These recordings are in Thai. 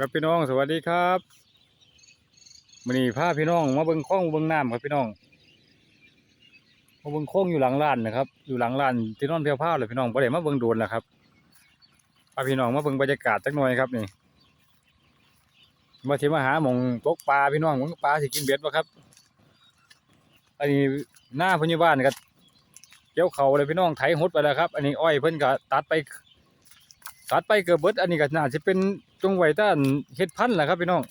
ครับพี่น้องสวัสดีครับวันนี้พาพี่น้องมาเบิ่งคลองเบิ่งน้ำครับพี่น้องมาเบิ่งคลองอยู่หลังร้านนะครับ อยู่หลังร้านที่นอนเพียวผ้าเลยพี่น้องบ่ได้มาเบิ่งโดนแล้วครับพาพี่น้องมาเบิ่งบรรยากาศจักหน่อยครับนี่มาสิมาหาหมองตกปลาพี่น้องหมองปลาสิกินเบ็ดบ่ครับ อันนี้หน้าพยาบาลก็เกี่ยวเขาเลยพี่น้องไถหดไปแล้วครับ อันนี้อ้อยเพิ่นก็ตัดไป ตัดไปเกือบเบิดอันนี้ก็น่าจะเป็นจงไว้ต้านเฮ็ดพันธุ์แหละครับพี่น้อง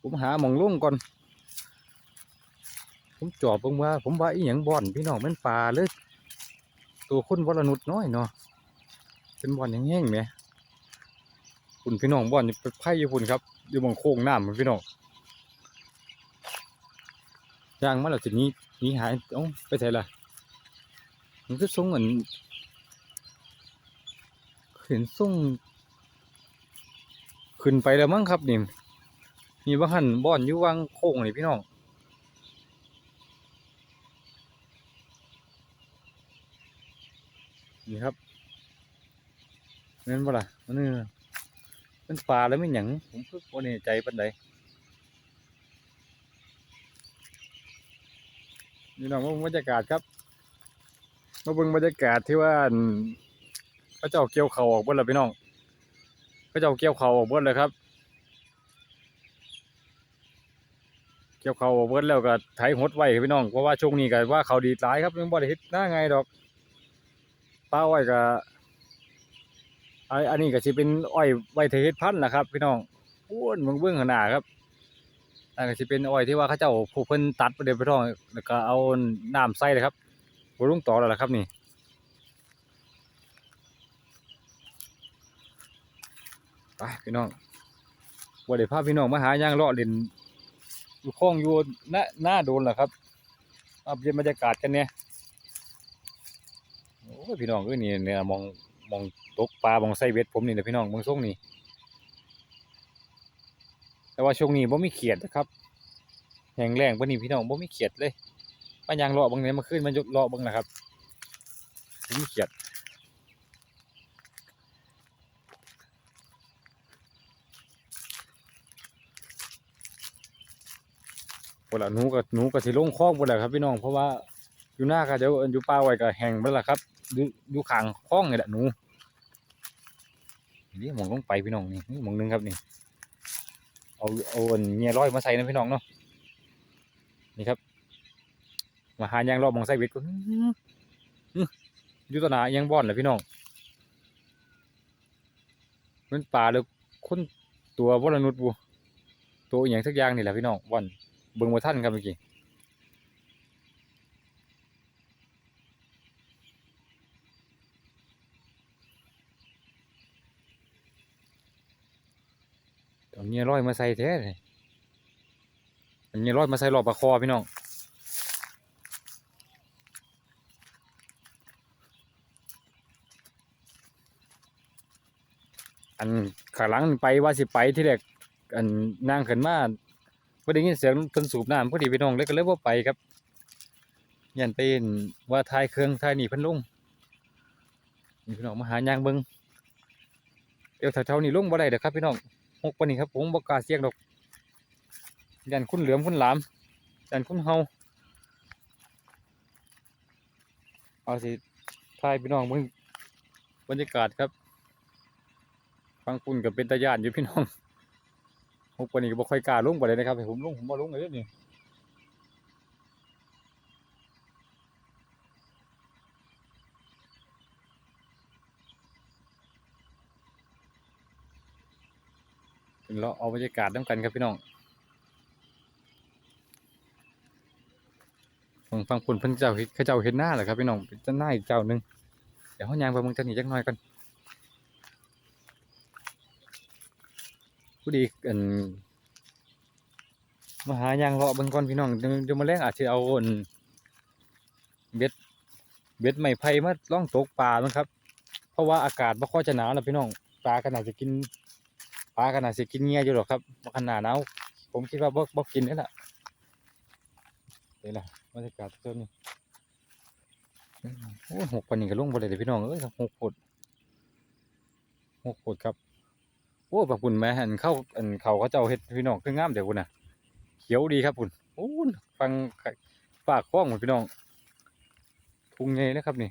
ผมหาหมองลุ่งก่อน ผมจอบเบิ่งว่า ผมว่าอีหยังบ่อนพี่น้องมันปลาเลยตัวคนวรนุษน้อยเนาะเป็นบ่อนแห้งๆแหมคุณพี่น้องบ่อนนี่ไปไผ่อยู่พุ่นครับ อยู่หมองโค้งน้ำพุ่นพี่น้องย่างมาแล้วสินี้นี้หายเอ้าไปไสล่ะมันคือทรงเหมือน เห็นส่งขึ้นไปแล้วมั้งครับนี่มีบางหันบ่อนอยู่วางโค้งนี่พี่น้องนี่ครับเห็นบ่ล่ะมันนี่เป็นปลาแล้วไม่หยังผมคือบ่แน่ใจปานใดนี่น้องมาเบิ่งบรรยากาศครับมาเบิ่งบรรยากาศที่ว่า พระเจ้าเกี่ยวเขาออกเบิดแล้วพี่น้องพระเจ้าเกี่ยวเขาออกเบิดเลยครับ เกี่ยวเขาออกเบิดแล้วก็ไถหดไว้พี่น้องเพราะว่าช่วงนี้ก็ว่าเขาดีหลายครับยังบ่ได้เฮ็ดหน้าไงดอกป้าอ้อยก็ออันนี้ก็สิเป็นอ้อยไว้เทเฮ็ดพันธุ์ล่ะครับ พี่น้องอ้วนเบิ่งเบิ่งข้างหนาครับอันก็สิเป็นอ้อยที่ว่าเขาเจ้าผู้เพิ่นตัดไปเดี๋ยวพี่น้องแล้วก็เอาน้ำใส่เลยครับบ่ลงต่อแล้วล่ะครับนี่ ไปพี่น้องวันเดี๋ยวพาพี่น้องมาหาย่างเลาะเล่นอยู่คลองอยู่หน้าหน้าโดนแหละครับมาเปลี่ยนบรรยากาศกันเนี่ยโอ้พี่น้องเอ้ยนี่เนี่ยมองมองตกปลามองไส้เบ็ดผมนี่นะพี่น้องมองส่งนี่แต่ว่าช่วงนี้บ่มีเขียดนะครับแห้งแล้งปะนี่พี่น้องบ่มีเขียดเลยมายางเลาะบางเนี่ยมาขึ้นมันเลาะบางนะครับบ่มีเขียด พุ่ละหนูกับหนูกับสิลงคลองพุ่นแหละครับพี่น้องเพราะว่าอยู่หน้าก็เดี๋ยวอยู่ป่าไว้ก็แห้งบิดละครับอยู่อยู่ข้างคลองนี่แหละหนูนี่หมองลงไปพี่น้องนี่หมองหนึงครับนี่ เอาเอาอันเงียร้อยมาใส่นะพี่น้องเนาะนี่ครับ มาหายางรอบมองใส่เบ็ดก็อยู่ตนายังบ่อนเลยพี่น้องมันป่าหรือคนตัววรนุษย์บูตัวอย่างสักอย่างนี่แหละพี่น้องว่อน เบิ่งว่าท่านครับเมื่อกี้ตอนนี้ร้อยมาใส่แท้เลยอันนี้ร้อยมาใส่รอบปลาคอพี่น้องอันขาหลังไปว่าสิไปที่แรกอันนางขึ้นมา พอได้ยินเสียงเพิ่นสูบน้ำพอดีพี่น้องเลยก็เลยว่าไปครับยันเป็นว่าทายเครื่องทายหนีเพิ่นลงนี่พี่น้องมาหายางเบิงเดี๋ยวแถวๆนี้ลงบ่ได้เด้อครับพี่น้องหกปนนี้ครับผมบ่กล้าเสี่ยงดอกยันคุณเหลือมคุณหลามยันคุณเฮาเอาสิทายพี่น้องเบิงบรรยากาศครับฟังปุ่นกับเป็นตาย่านอยู่พี่น้อง พวกปานนี้ก็บ่ค่อยกล้าลงไปเลยนะครับให้ผมลงผมบ่ลงเลยเด้อนี่เป็นเราะเอาบรรยากาศน้ำกันครับพี่น้องฟังฟังฝนเพิ่นเจ้าเขาเจ้าเห็นหน้าเหรอครับพี่น้องเป็นเจ้าหน้าอีกเจ้าหนึงเดี๋ยวเฮายางไปมืองจันนี้จักหน่อยกัน ผู้ดีอันมาหายางเลาะบิ่งก่อนพี่น้องเดี๋ยวมาแรงอาจจะเอาอันเบ็ดเบ็ดไม้ไผ่มาล่องตกปลามันครับ เพราะว่าอากาศบ่ค่อยจะหนาวแล้วพี่น้องปลาก็น่าจะกินปลาก็น่าจะกินเงี้ยอยู่หรอกครับขนาดหนาวผมคิดว่าบ่บ่กินนี่แหละนี่แหละบรรยากาศต้นนี้โอ้หกปานนี้ก็ลงบ่ได้เลยพี่น้องเอ้ยหกปดหกโพดครับ โอ้ปะปุ่นแม่หันเข้าอันเขาเขาเจ้าเฮ็ดพี่น้องคืองามเดี๋ยวพุ่นน่ะ เขียวดีครับพุ่นโอ้ฟังฝากคล้องพุ่นพี่น้องทุ่งใหญ่นะครับนี่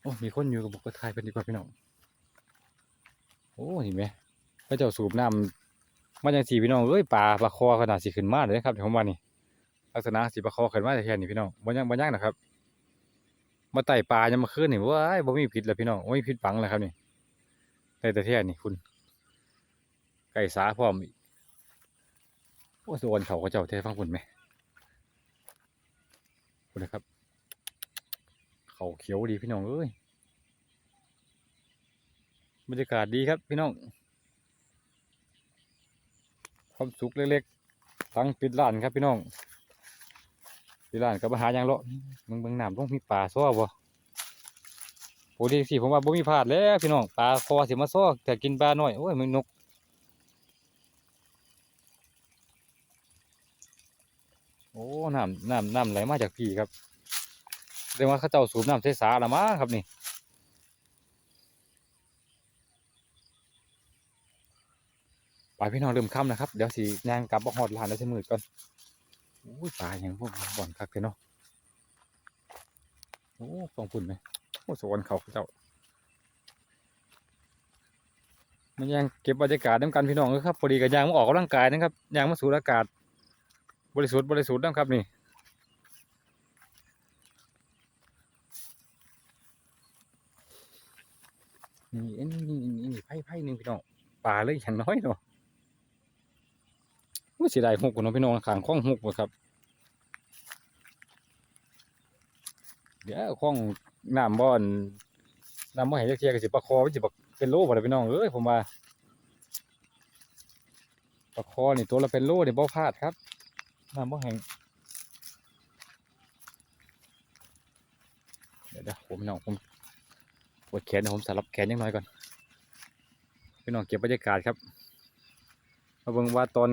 โอ้มีคนอยู่กับบุกกระทายเป็นดีกว่าพี่น้องโอ้เห็นไหมเขาเจ้าสูบน้ำมาจังสีพี่น้องเอ้ยปลาปลาคอขนาดสิขึ้นมาเลยนะครับเดี๋ยวผมว่านี่ลักษณะสิปลาคอขึ้นมาแต่แค่นี้พี่น้องบ่ยังบ่ยังนะครับ มาไต่ปลายังมาขึ้นเห็นี่ว้ายบ่มีผิดแล้วพี่น้องบ่มีผิดปังแล้วครับนี่ แต่แต่แท้นี่คุณ ไก่สาพร้อมอีกโอ้สวนเขาเขาเจ้าเทฟังคุณไหมคุณนะครับ เขาเขียวดีพี่น้องเอ้ยบรรยากาศดีครับพี่น้อง ความสุขเล็กๆทั้งปิดร้านครับพี่น้องปิดร้านกับมาหาอย่างเลาะมึงเบิ่งน้ำต้องมีปลาซ้อบ่ โอ้ดีสิผมว่าบ่มีพลาดแล้วพี่น้องปลาคอสิมาซ้อแต่กินปลาน้อยโอ้ยมันนกโอ้น้ำน้ำน้ำไหลมาจากพี่ครับเรียกว่าเขาเจ้าสูบน้ำใสสาละมั้งครับนี่ไปพี่น้องเริ่มค่ำนะครับเดี๋ยวสิย่างกลับบ่ฮอดร้านแล้วสิมืดก่อนโอ้ยปลาอย่างพวกบ่อนคักเลยเนาะโอ้ฟองฝุ่นไหม สวนเขาเขาเจ้ามันยังเก็บบรรยากาศน้ำกันพี่น้องเอ้ยครับพอดีกับยางมาออกกำลังกายนะครับยางมาสูดอากาศ บริสุทธิ์บริสุทธิ์นะครับนี่นี่นี่นี่นี่นี่ไพ่ไพ่หนึ่งพี่น้องปลาเลยอย่างน้อยเนาะว่าเสียดายหกกว่าเนพี่น้องขางคล้องหกหมดครับ เดี๋ยวคล้อง น้ำบ่อนน้ำบ่อให้เทียกับสิปลาคอมันสิเป็นโลบ่ได้พี่น้องเอ้ยผมว่าปลาคอนี่ตัวละเป็นโลนี่บ่พลาดครับน้ำบ่แห้งเดี๋ยวเดี๋ยวผมน้องผมปวดแขนเดี๋ยวผมสลับแขนยังน้อยก่อนพี่น้องเก็บบรรยากาศครับมาเบิ่งว่าตอน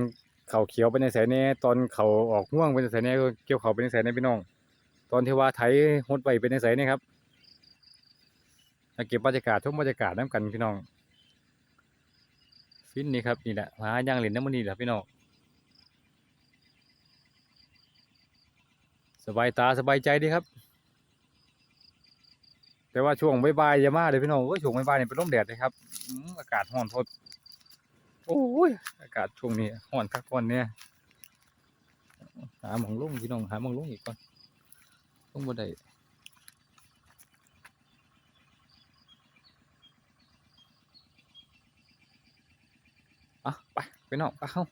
เขาเขียวเป็นในแสนแน่ตอนเขาออกม่วงเป็นในแสนแน่เกี่ยวเขาเป็นในแสนแน่พี่น้อง ตอนที่ว่าไถหดไปเป็นในแสนนี่ครับ มาเก็บบรรยากาศชมบรรยากาศน้ำกันพี่น้องฟินนี่ครับนี่แหละหาย่างเหรียญน้ำมันนี่แหละพี่น้องสบายตาสบายใจดีครับ แต่ว่าช่วงใบ่ายๆอย่ามาเลยพี่น้องเอ้ยช่วงใบ่ายๆนี่ยเป็นลมแดดเลยครับอากาศร้อนทดโอ้ยอากาศช่วงนี้ร้อนคักร้อนเนี่ยหาหมองลุ่งพี่น้องหาหมองลุ่งอีกก่อนลุ่งบ่ได้ อะไปพี่น้องไปเข้า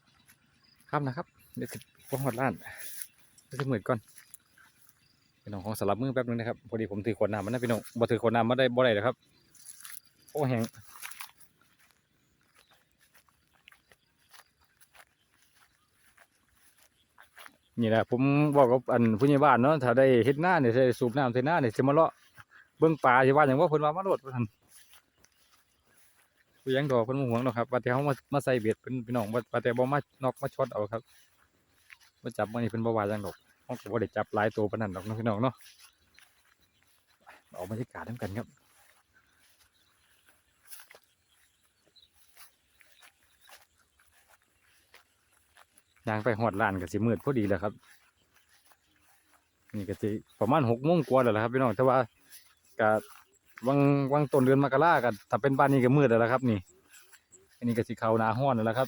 ครับนะครับ เดี๋ยวสิพวงหอดร้านเดี๋ยวสิมืดก่อนพี่น้องของสลับมือแป๊บนึงนะครับ พอดีผมถือขวดน้ำมานะพี่น้องบ่ถือขวดน้ำมาได้บ่ได้เลยครับ โอ้แหงนี่แหละผมบอกกับอันผู้ใหญ่บ้านเนาะถ้าได้เฮ็ดหน้าเนี่ยสูบน้ำใส่หน้าเนี่ยสิมาเลาะเบิ่งปลาสิว่าอย่างว่าเพิ่นว่ามาโลดว่าซั่น ผู้ยังดอกเพิ่นบ่ห่วงดอกครับว่าแต่เฮามามาใส่เบ็ดเพิ่นพี่น้องว่าแต่บ่มานอกมาช็อตเอาครับบ่จับมื้อนี้เพิ่นบ่ว่าจังดอกเขาก็บ่ได้จับหลายตัวปานนั้นดอกเนาะพี่น้องเนาะเอาบรรยากาศน้ำกันครับยางไปหอดลานก็สิมืดพอดีแล้วครับ นี่ก็สิประมาณหกโมงกว่าแล้วล่ะครับพี่น้องแต่ว่าก็ วังวังต้นเดือนมกราก็ถ้าเป็นบ้านนี้ก็มืดแล้วครับ นี่ อันนี้ก็สิเข้าหนาห้อนแล้วครับ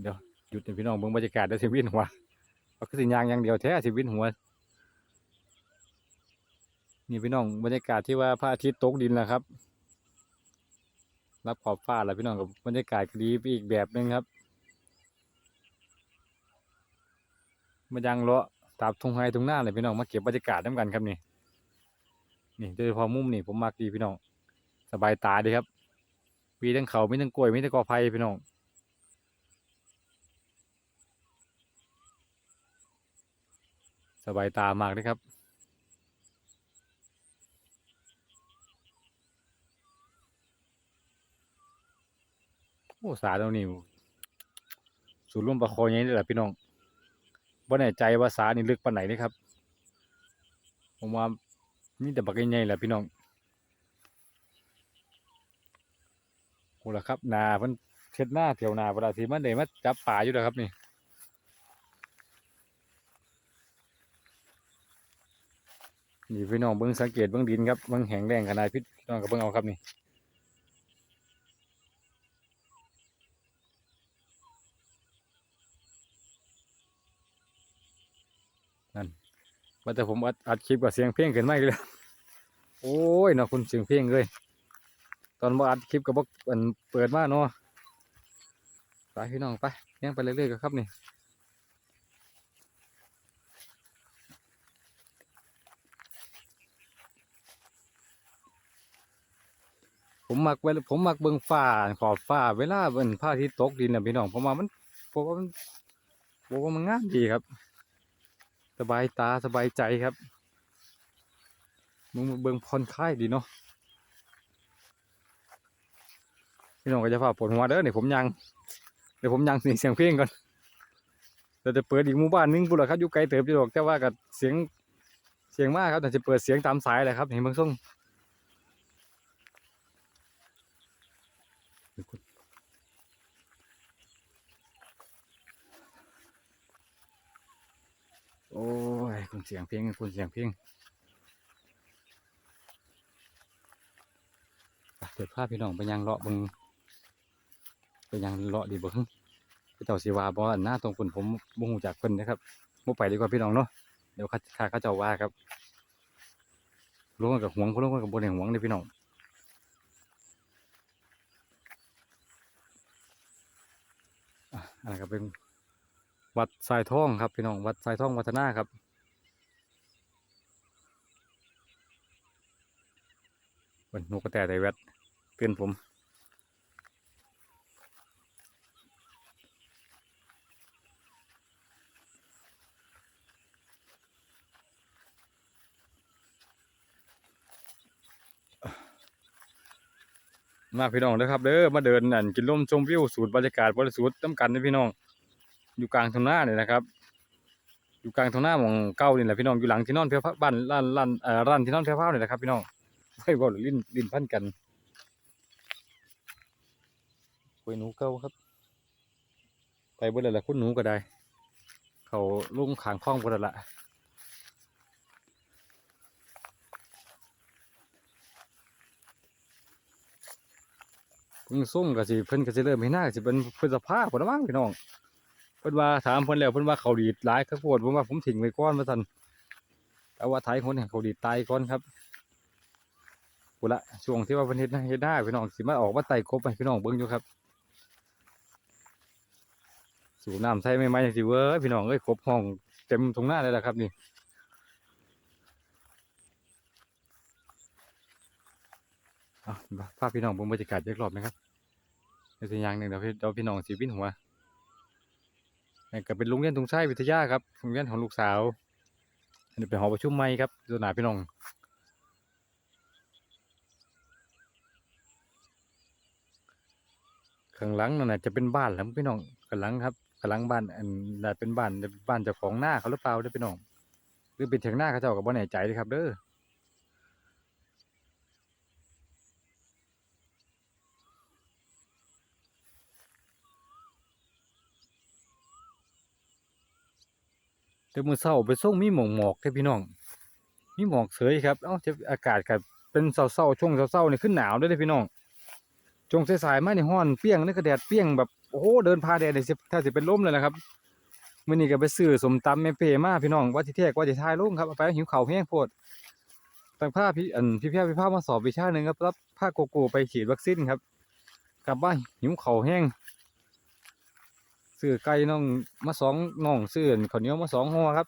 เดี๋ยวหยุดพี่น้องเบิ่งบรรยากาศเดี๋ยวสิวินหัวเอาคือสิยางอย่างเดียวแท้สิวินหัวนี่พี่น้องบรรยากาศที่ว่าพระอาทิตย์ตกดินแล้วครับ รับขอบฟ้าแล้วพี่น้องกับบรรยากาศดีไปอีกแบบหนึงครับมายังเลาะ ตามทุ่งไฮทุ่งหน้าเลยพี่น้องมาเก็บบรรยากาศน้ำกันครับนี่นี่โดยเฉพาะมุมนี่ผมมักดีพี่น้องสบายตาดีครับมีทั้งเขามีทั้งกล้วยมีทั้งกอไผ่พี่น้องสบายตามากเลยครับโอ้สาตรงนี้สูตรร่วมประคอยังไงนี่แหละพี่น้อง บ่แน่ใจว่าสานี่ลึกปานไหนนี่ครับ ผมว่ามีแต่บักใหญ่ๆแหละพี่น้องโอ้ละครับ นาเพิ่นเช็ดหน้าเที่ยวนาเวลาสิมาได้มาจับป่าอยู่แล้วครับนี่นี่พี่น้องเบิ่งสังเกตเบิ่งดินครับเบิ่งแห้งแรงขนาดพี่น้องก็เบิ่งเอาครับนี่ ว่าแต่ผมอัดอัดคลิปกับเสียงเพลงขึ้นมาอีกแล้วโอ้ยเนาะคุณเสียงเพลงเลย ตอนบ่อัดคลิปกับบ่อันเปิดมาเนาะไปพี่น้องไปเลี้ยงไปเรื่อยๆก็ครับนี่ผมมักเวลผมมักเบิ่งฟ้าขอบฟ้า เวลาเป็นพระอาทิตย์ตกดินน่ะพี่น้องผมว่ามันผมว่ามันผมว่ามันงามดีครับ บายตาสบายใจครับมึงเบิ่งผ่อนคลายดีเนาะพี่น้องก็จะฝากปวดหัวเด้อเดี๋ยวผมยังเดี๋ยวผมยังเสียงเสียงเพลงก่อนเดี๋ยวจะเปิดอีกหมู่บ้านหนึงพูดละครับอยู่ไกลเติบอยู่ดอกแต่ว่ากับเสียงเสียงมากครับแต่จะเปิดเสียงตามสายเลยครับเห็นบางส่ง โอ้ยคุณเสียงเพลงคุณเสียงเพลงเปิดภาพพี่น้องไปยังเลาะบิงไปยังเลาะดีบิ่งพี่เจ้าสิว่าบ่อนหน้าตรงคนผมบ่ฮู้จักเพิ่นนะครับบ่ไปดีกว่าพี่น้องเนาะเดี๋ยวข้าข้าเขาจ้าว่าครับลงกับหวงเขาลงกับบ่ได้หวงเด้อพี่น้องอะอันนั้นก็เป็น วัดทรายทองครับพี่น้องวัดทรายทองวัฒนาครับเพิ่นนกกระแตไดแวดเตือนผมมาพี่น้องเด้อครับเด้อมาเดินอันกินลมชมวิวสูตรบรรยากาศบริสุทธิ์น้ำกันเด้อพี่น้อง อยู่กลางทุ่งนาเนี่ยนะครับ อยู่กลางทุ่งนามองเก่านี่แหละพี่น้องอยู่หลังที่นอนเพียพักบ้านร้านร้านเอ่อร้านที่นอนเพียวพักนี่แหละครับ พี่น้องเฮ้ยบ่หรือลิ้นลิ้นพันกันกล้วยหนูเก่าครับ ไปเบ่เลยละคุณหนูก็ได้ เขาลุงขางคล้องบ่ได้ละพิ่งส่งก็สิเพิ่นก็สิเริ่มเห็นหน้าก็สิเป็นพฤษภาพุ่นละมั้งพี่น้อง เพิ่นว่าถามเพิ่นแล้วเพิ่นว่าเขาดีดหลายครับโพดผมว่าผมทิ้งไว้ก่อนว่าซั่นแต่ว่าไทยคนแห่งเขาดีดตายก่อนครับพุ่นละช่วงที่ว่าเพิ่นเฮ็ดหน้าเฮ็ดหน้าพี่น้องสิมาออกมาไต่กบให้พี่น้องเบิ่งอยู่ครับสูบน้ำใส่ใหม่ๆจังซี่เว้ยพี่น้องเอ้ยกบห้องเต็มทุ่งนาเลยละครับนี่อะพพี่น้องเบิ่งบรรยากาศอีกรอบนะครับในสัญญาณหนึ่งเดี๋ยวพี่เดี๋ยวพี่น้องสีวินหัว ก็เป็นโรงเรียนทุงชัยวิทยาครับโรงเรียนของลูกสาว อันนี้เป็นหอประชุมใหม่ครับตัวหนาพี่น้องข้างหลังนั่นนะจะเป็นบ้านแล้วพี่น้องข้างหลังครับข้างหลังบ้านอันน่ะเป็นบ้านบ้านเจ้าของหน้าเขาหรือเปล่าเด้อพี่น้องหรือเป็นเถียงหน้าเขาเจ้ากับบ่แน่ใจเลยครับเด้อ แต่มือเช้าไปส่งมีหมอกหมอกเด้อพี่น้อง มีหมอกเสยครับ เอ้าจะอากาศก็เป็นเช้าๆช่วงเช้าๆนี่ขึ้นหนาวด้อเด้อพี่น้องช่วงสายๆมานี่ร้อนเปรี้ยงนี่ก็แดดเปรี้ยงแบบโอ้โหเดินพาแดดนี่สิถ้าสิเป็นลมเลยนะครับมื้อนี้ก็ไปซื้อสมตำแม่เป้มาพี่น้องว่าสิแท้กว่าสิถ่ายลุงครับเอาไปหิวเข้าแห้งโพดตั้งผ้าพี่อันพี่เพียพี่ผ้ามาสอบวิชาหนึ่งครับรับผ้าโกโก้ไปฉีดวัคซีนครับกลับบ้านหิวเข้าแห้ง ซื้อไก่น้องมาสองน้องซื้ออันข้าวเหนียวมาสองห่อครับ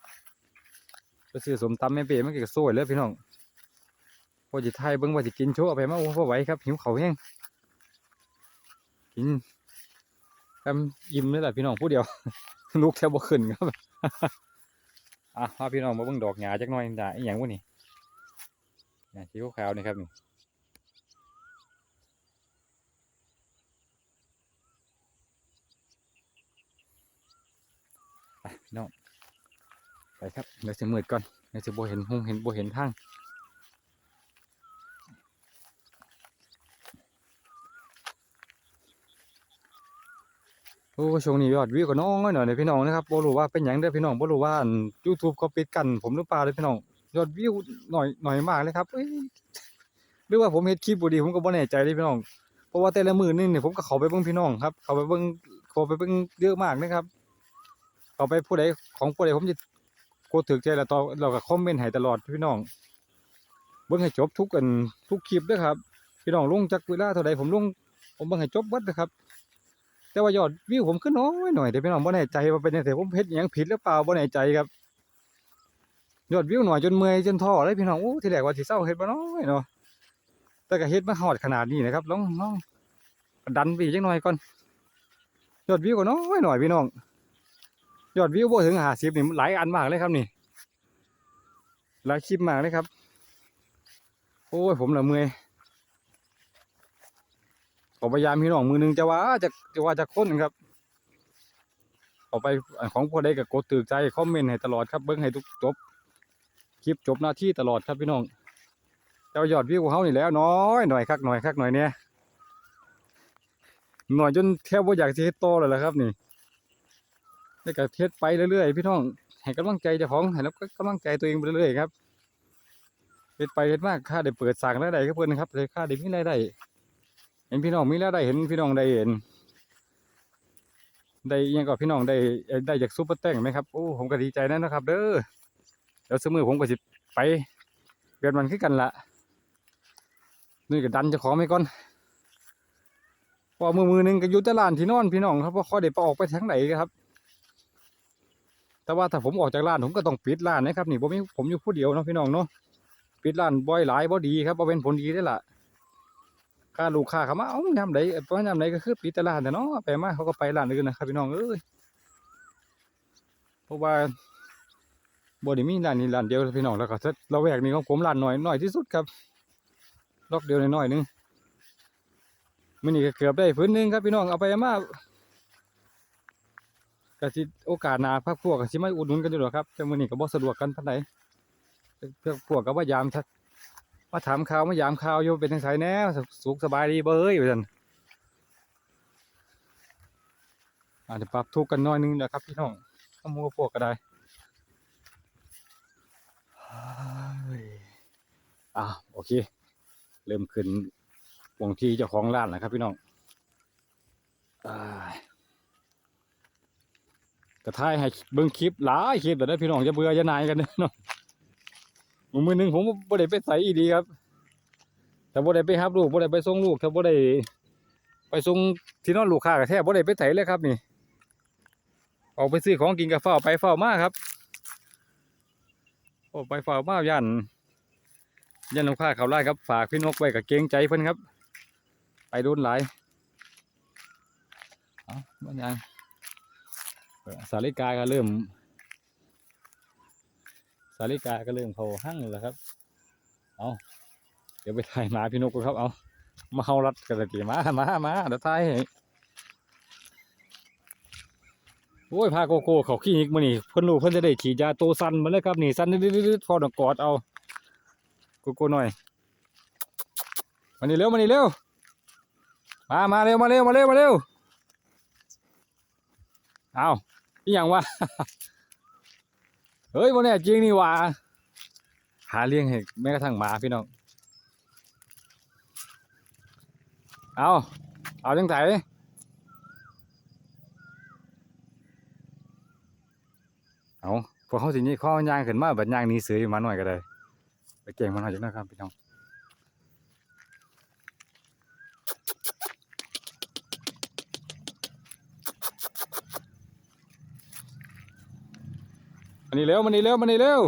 ไปซื้อสมตำแม่เป๋มันก็สวยเลยพี่น้องพอจิไทยเบิ่งว่าสิกินโชว์เอาไปมาโอ้พอไหวครับ หิวเขาแห้งกินแอมอิ่มเลยแหละพี่น้องผู้เดียวลุกแทบบ่ขึ้นครับอะพาพี่น้องมาเบิ่งดอกหญ้าจักหน่อยหญ้าอีหยังวะนี่หญ้าสีขาวๆนี่ครับนี่ไปพี่น้อง ไป ครับเดี๋ยวจะมืดก่อนนี่สิบ่เห็นหงเห็นบ่เห็นทางโอ้ช่วงนี้ยอดวิวก็น้อยหน่อยเด้อพี่น้องนะครับบ่รู้ว่าเป็นหยังเด้อพี่น้องบ่รู้ว่าอัน YouTube เขาปิดกั้นผมหรือเปล่าเด้พี่น้องยอดวิวหน่อยหน่อยมากเลยครับเอ้ยหรือว่าผมเฮ็ดคลิปบ่ดีผมก็บ่แน่ใจเด้พี่น้องเพราะว่าแต่ละมือนึงเนี่ยผมก็เข้าไปเบิ่งพี่น้องครับเข้าไปเบิ่งเข้าไปเบิ่งเยอะมากนะครับเข้าไปผู้ใดของผู้ใดผมจะ ดถึกใจแล้วต่อเราก็คอมเมนต์ให้ตลอดพี่น้องเบิ่งให้จบทุกอันทุกคลิปด้อครับ พี่น้องลงจักเวลาเท่าใดผมลงผมเบิ่งให้จบเบิดนะครับ แต่ว่ายอดวิวผมขึ้นน้อยหน่อยเดี๋ยวพี่น้องบ่แน่ใจว่าเป็นจังไดผมเฮ็ดหยังผิดหรือเปล่าบ่แน่ใจครับยอดวิวหน่อยจนเมื่อยจนท้อเลยพี่น้องโอ้ทีแรกว่าสิเศร้าเฮ็ดบ่น้อยเนาะแต่ก็เฮ็ดมาฮอดขนาดนี้นะครับลองลองดันไปอีกจักหน่อยก่อนยอดวิวก็น้อยหน่อยพี่น้อง ยอดวิวโบถึง50นี่หลายอันมากเลยครับนี่หลายคลิปมากเลยครับ โอ้ยผมละเมื่อยขอพยายามพี่น้องมือหนึงจะว่าจะจะว่าจะค้นครับเอาไปของพวกใดก็กดตือใจคอมเมนต์ให้ตลอดครับเบิ้งให้ทุกจบคลิปจบหน้าที่ตลอดครับพี่น้องเจ้ายอดวิวของเขานี่แล้วน้อยหน่อยคักหน่อยคักหน่อยเนี่ยหน่อยจนแทบว่าอยากจะเฮ็ดโตเลยแหละครับนี่ ได้ก็เฮ็ดไปเรื่อยๆพี่น้องให้กำลังใจเจ้าของให้แล้วก็กำลังใจตัวเองไปเรื่อยๆครับเฮ็ดไปเฮ็ดมากค่าได้เปิดสร้างรายได้กับเพิ่นนครับเลยค่าได้มีรายได้เห็นพี่น้องมีรายได้เห็นพี่น้องได้เห็น ได้ยังก็พี่น้องได้ได้จากซุปเปอร์แตงไหมครับโอ้ผมก็ดีใจนะนะครับ เด้อเดี๋ยวสมือผมก็สิไปเดือนวันคือกันละนี่ก็ดันจ้าของไปก่อนพอมือมือหนึงก็ยู่แต่ลานที่นอนพี่น้องครับเพราะค่อยได้ไปออกไปทางไหนครับ แต่ว่าถ้าผมออกจากร้านผมก็ต้องปิดร้านนะครับนี่ผมมีผมอยู่ผู้เดียวเนาะพี่น้องเนาะปิดร้านบ่อยหลายบ่ดีครับบ่เป็นผลดีได้ละค่าลูกค้าเขามาเอ้ายามใดเพราะยามใดก็คือปิดแต่ร้านแต่เนาะไปมาเขาก็ไปร้านอื่นนะครับพี่น้องเอ้ยเพราะว่าบ่ได้มีร้านนี้ร้านเดียวพี่น้องแล้วก็เราแวกนี้ของผมร้านน้อยน้อยที่สุดครับล็อกเดียวน้อยหนึงมื้อนี้ก็เกือบได้พื้นหนึงครับพี่น้องเอาไปมา ก็สิโอกาสหนาพักพวกก็สิมาอุดหนุนกันอยู่ดอกครับแต่มื้อนี้ก็บ่สะดวกกันปานใดเพื่อพวกก็ว่ายามทักมาถามข่าวมายามข่าวอยู่เป็นทางไสแน่สุขสบายดีเบ้ยว่าซั่นอาจจะปรับทุกกันน้อยนึงนะครับพี่น้องขโมยพวกก็ได้อ่าโอเค เริ่มขึ้นวงที่เจ้าของร้านแล้วครับพี่น้องอ่า กระทายให้เบิ่งคลิปหลายคลิปแต่ได้พี่น้องจะเบื่อจะนายกันเด้อเนาะมือหนึ่งผมบ่ได้ไปใส่อีดีครับแต่บ่ได้ไปรับลูกบ่ได้ไปส่งลูกถ้าบ่ได้ไปส่งที่นอนลูกค้าก็แทบบ่ได้ไปไสเลยครับนี่ออกไปซื้อของกินกับเฝ้าไปเฝ้าวมาครับออกไปเฝ้าวมาย่านย่านลูกค้าเขาไล่ครับฝากพี่นกไว้กับเกงใจเพิ่นครับ ไปโดนหลายเอาบ่ยัง สาลิกาก็เริ่ม สาลิกาก็เริ่มเขาหั่งแล้วครับ เอาเดี๋ยวไปถ่ายหมาพี่นกก่อนครับ เอามาเฮารัดกันเลยทีมามามาเดี๋ยวถ่ายให้โอ้ยพาโกโก้เขาขี้นิกมานี่เพิ่นรู้เพิ่นจะได้ฉีดยาโตสันมาเลยครับนี่สันนิดๆพอดกอดเอาโกโก้หน่อยมานี่เร็วมานี่เร็วมามาเร็วมาเร็วมาเร็วมาเร็วเอา อีหยังวะเฮ้ยวันนี้จริงนี่ว่า หาเลี้ยงให้แม้กระทั่งหมาพี่น้อง เอา เอาจังไสเอาพวกเขาสินี้ข้อย่างขึ้นมาบัดย่างนี้เสืออมาหน่อยก็ได้ ไปเก่งมาหน่อยจังนะครับพี่น้อง มานี่เร็วมานี่เร็วมานี่เร็ว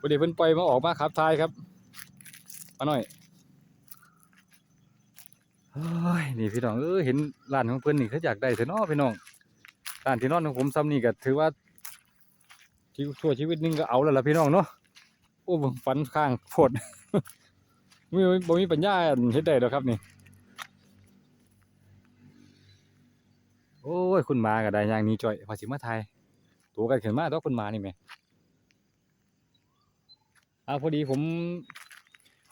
พอดีเพิ่นปล่อยมาออกมาขับทายครับ มาหน่อยเฮ้ยนี่พี่น้องเออเห็นร้านของเพิ่นนี่เขาอยากได้เถอะเนาะพี่น้องร้านที่นอนของผมซ้ำนี่ก็ถือว่าชีวิตชั่วชีวิตนึงก็เอาแล้วล่ะพี่น้องเนาะโอ้บังฟันข้างโพดไมีบ่มีปัญญาเฮ็ดได้ดอกครับนี่ โอ้ยคุณมาก็ได้อย่างนี้จ่อยภาษีมาไทย ตัวกันขึ้นมาตัวคนมานี่แหมอ่าพอดีผม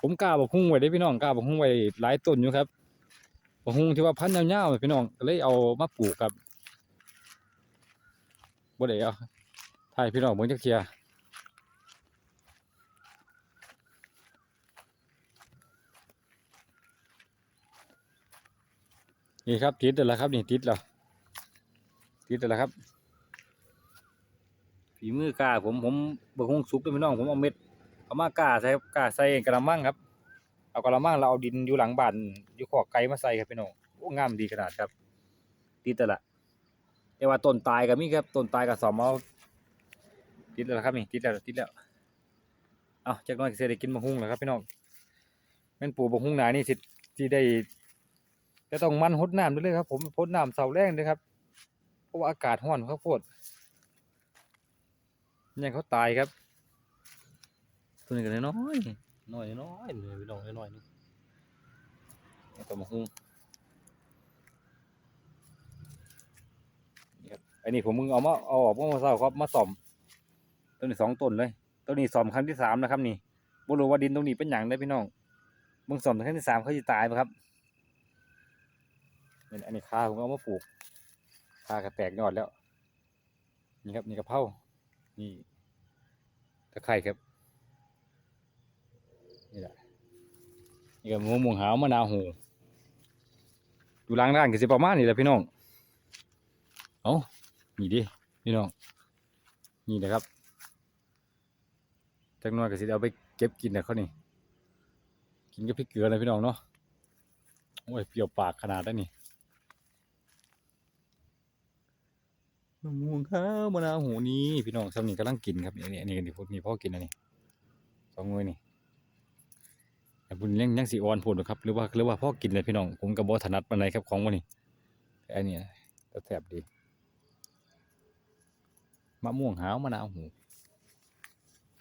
ผมกล้าบอกหุ้งไว้ได้พี่น้องกล้าบอกหุ้งไว้หลายต้นอยู่ครับบอกหุ้งที่ว่าพันธุ์ยาวๆพี่น้องเลยเอามาปลูกครับบ่ได้เอาถ่ายพี่น้องเบิ่งจักเทียนี่ครับติดแล้วล่ะครับนี่ติดแล้วติดแล้วล่ะครับ ฝีมือกล้าผมผมเบิ่งหุ้งสุกเด้อพี่น้องผมเอาเม็ดเอามากล้าใส่กล้าใส่กระมังครับ เอากระมังเราเอาดินอยู่หลังบ้านอยู่ขอกไก่มาใส่ครับพี่น้องโอ้งามดีขนาดครับติดแต่ละแต่ว่าต้นตายก็มีครับต้นตายก็สอมเอาติดแล้วล่ะครับนี่ติดแล้วติดแล้วเอาจากน้อยก็สิได้กินมะฮุ่งแล้วครับพี่น้องแม่นปลูกมะฮุ่งหนานี่สิสิได้จะต้องมันหดน้ำด้วยเลยครับ ผมพดน้ำเสาแรงด้วยครับเพราะว่าอากาศร้อนครับโพด ยังเขาตายครับ ตัวนี้ก็น้อยๆน้อยน้อยๆเลยพี่น้องน้อยๆนี่เอาตัวมาหุ้งนี่ครับอันนี้ผมมึงเอามาเอาออกเมื่อวันเสาร์ครับมาซ่อมตัวนี้สองต้นเลยตัวนี้ซ่อมครั้งที่สามนะครับ นี่บ่รู้ว่าดินตรงนี้เป็นหยังได้อพี่น้องมึงซ่อมครั้งที่สามเขาจะตายปะครับนี่อันนี้คาผมเอามาปลูกคากระแตกยอดแล้ว นี่ครับนี่กระเพรา นี่ตะไคร้ครับ นี่แหละนี่ก็มะม่วงหาวมะนาวโหอยู่ล้างด้านก็สิประมาณนี้แหละพี่น้อง เอานี่ดิพี่น้อง นี่นะครับจักน่อยก็สิเอาไปเก็บกินนะเขานี่ กินกับพริกเกลือเลยพี่น้องเนาะ โอ้ยเปรี้ยวปากขนาดนั้นนี่ มะม่วงหาวมะนาวโหนี่พี่น้องสำนีกำลังกินครับนี่นี่นี่นี่พวกนี้พ่อกินอันนี้สองงวยนี่แต่บุญยังยังสีอ่อนพูดครับหรือว่าหรือว่าพ่อกินเลยพี่น้องผมกับบถนัดปานใดครับของวันนี้แต่อันเนี้ยก็แซ่บดีมะม่วงหาวมะนาวหู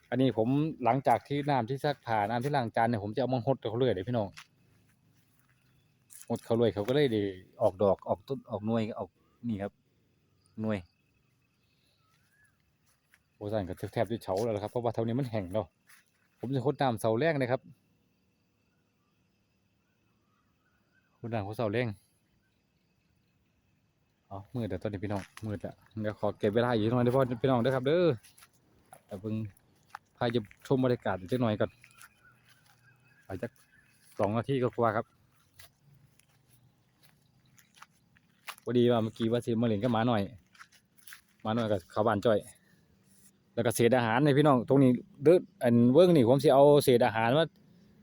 อันนี้ผมหลังจากที่น้ำที่ซักผ่าน้ำที่ล้างจานเนี่ยผมจะเอามาหดเขาเรื่อยเลยพี่น้องหดเขาเรื่อยเขาก็เลยได้ออกดอกออกต้นออกหน่วยออกนี่ครับหน่วย อ้สั่นก็แทบจะเฉาแล้วล่ะครับเพราะว่าเท่านี้มันแห้งแล้วผมจะหดน้ำเสาแรกนะครับคุณด่างเขาเสาเร่งเอามืดแต่ตอนนี้พี่น้องมืดแล้วเดี๋ยวขอเก็บเวลาอยู่หน่อยเดี๋ยวพ่อพี่น้องเด้อครับเด้อแต่เพิ่งพายจะชมบรรยากาศอีกจักหน่อยก่อนไปจักสองนาทีก็กว่าครับพอดีว่าเมื่อกี้ว่าสิมาเล่นกับหมาหน่อยหมาหน่อยกับเขาวบานจ้อย แล้วก็เศษอาหารในพี่น้องตรงนี้เดออันเวิ้งนี่ผมสิเอาเศษอาหารมา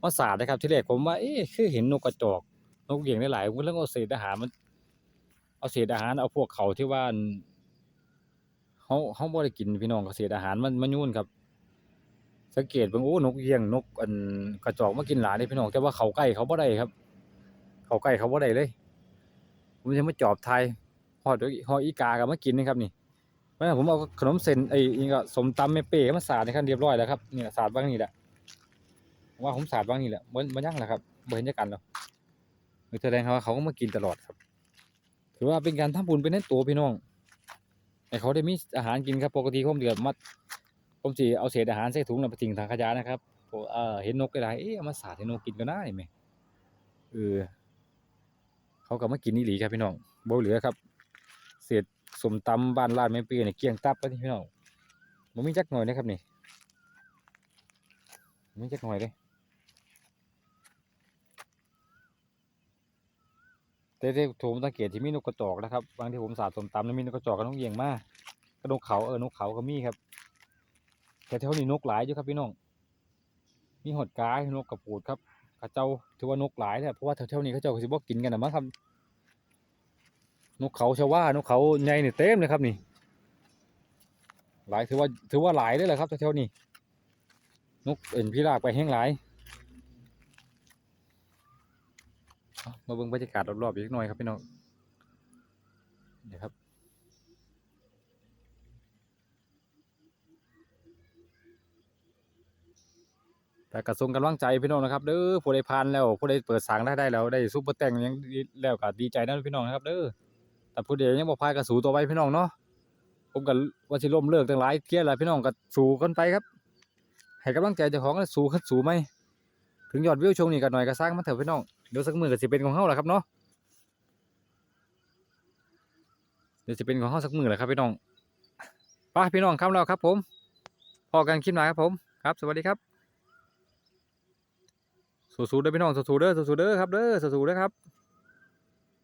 มาสาดนะครับ ที่แรกผมว่าเอ๊ะคือเห็นนกกระจอกนกเหยี่ยงได้หลายผมเรื่องเอาเศษอาหารมันเอาเศษอาหารเอาพวกเขาที่ว่าอันเขาเขาบ่ได้กินพี่น้องเศษอาหารมันมันยุ่นครับ สังเกตเบิ่งโอ้นกเหยี่ยงนกอันกระจอกมากินหลายเลยพี่น้องแต่ว่าเขาใกล้เขาบ่ได้ครับ เขาใกล้เขาบ่ได้เลยผมจะมาจอบไทยฮอดฮอดอีกาก็มากินนะครับนี่ เพราะฉะนั้นผมเอาขนมเส้นไอ้นี่ก็สมตำแม่เป้มาสาดนะครับเรียบร้อยแล้วครับนี่สาดบ้างนี่แหละผมว่าผมสาดบ้างนี่แหละบ่บ่ยังแหละครับบ่เห็นจะกันหรอกแสดงว่าเขาก็มากินตลอดครับ ถือว่าเป็นการทำบุญเป็นในตัวพี่น้องให้เขาได้มีอาหารกินครับปกติผมเดือดมัดผมสิเอาเศษอาหารใส่ถุงแล้วไปทิ้งทางขยะนะครับเออเห็นนกได้เอ๊ะเอามาสาดให้นกกินก็ได้ไหมเออเขาก็มากินนี่หลีครับพี่น้องบ่เหลือครับ เศษ สมตำบ้านลาดแม่เปียเนี่ยเกียงตับแล้วนี่พี่น้องมันมีจักหน่อยนะครับนี่บ่มีจักหน่อยเลยแต่ที่ผมสังเกตที่มีนกกระจอกนะครับบางที่ผมสาดสมตำแล้วมีนกกระจอกกับนกเหยี่ยงมากกระนกเขาเออนกเขาก็มีครับแต่แถวนี้นกหลายอยู่ครับพี่น้องมีหดกายนกกระปูดครับกระเจ้าถือว่านกหลายเนี่ยเพราะว่าแถวๆนี้เขาเจ้าก็สิบ่กินกันนะมั้งครับ นกเขาชาวานกเขาใหญ่เนี่ยเต็มเลยครับนี่ หลายถือว่าถือว่าหลายเลยแหละครับแถวนี้นกเอ็นพิราบไปแห้งหลายมาเบิ่งบรรยากาศรอบๆอีกหน่อยครับพี่น้องเดี๋ยวครับแต่กระทรวงกำลังใจพี่น้องนะครับเด้อผู้ใดผ่านแล้วผู้ใดเปิดสางได้ได้แล้วได้ซุปเปอร์แต่งยังดีแล้วก็ดีใจนะพี่น้องนะครับเด้อ แต่ผู้ใดยังบ่พายกระสูตัวไว้พี่น้องเนาะผมก็ว่าสิล้มเลิกตั้งหลายเที่ยแล้วพี่น้องก็สู้กันไปครับให้กำลังใจเจ้าของแล้วสู้ขึ้นสู้ไหมถึงยอดวิวชงนี้ก็หน่อยก็สร้างมันเถอะพี่น้องเดี๋ยวสักมือก็สิเป็นของเฮาแหละครับเนาะเดี๋ยวสิเป็นของเฮาสักมือแหละครับพี่น้องไปพี่น้องครับแล้วครับ ผมพอกันคลิปหน้าครับผมครับ สวัสดีครับสู้ๆเด้อพี่น้องสู้ๆเด้อสู้ๆเด้อครับเด้อสู้ๆเด้อครับ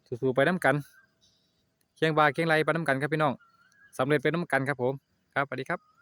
สู้ๆไปน้ำกัน เคียงบ่าเคียงไรไปน้ำกันครับพี่น้องสำเร็จไปน้ำกันครับผมครับสวัสดีครับ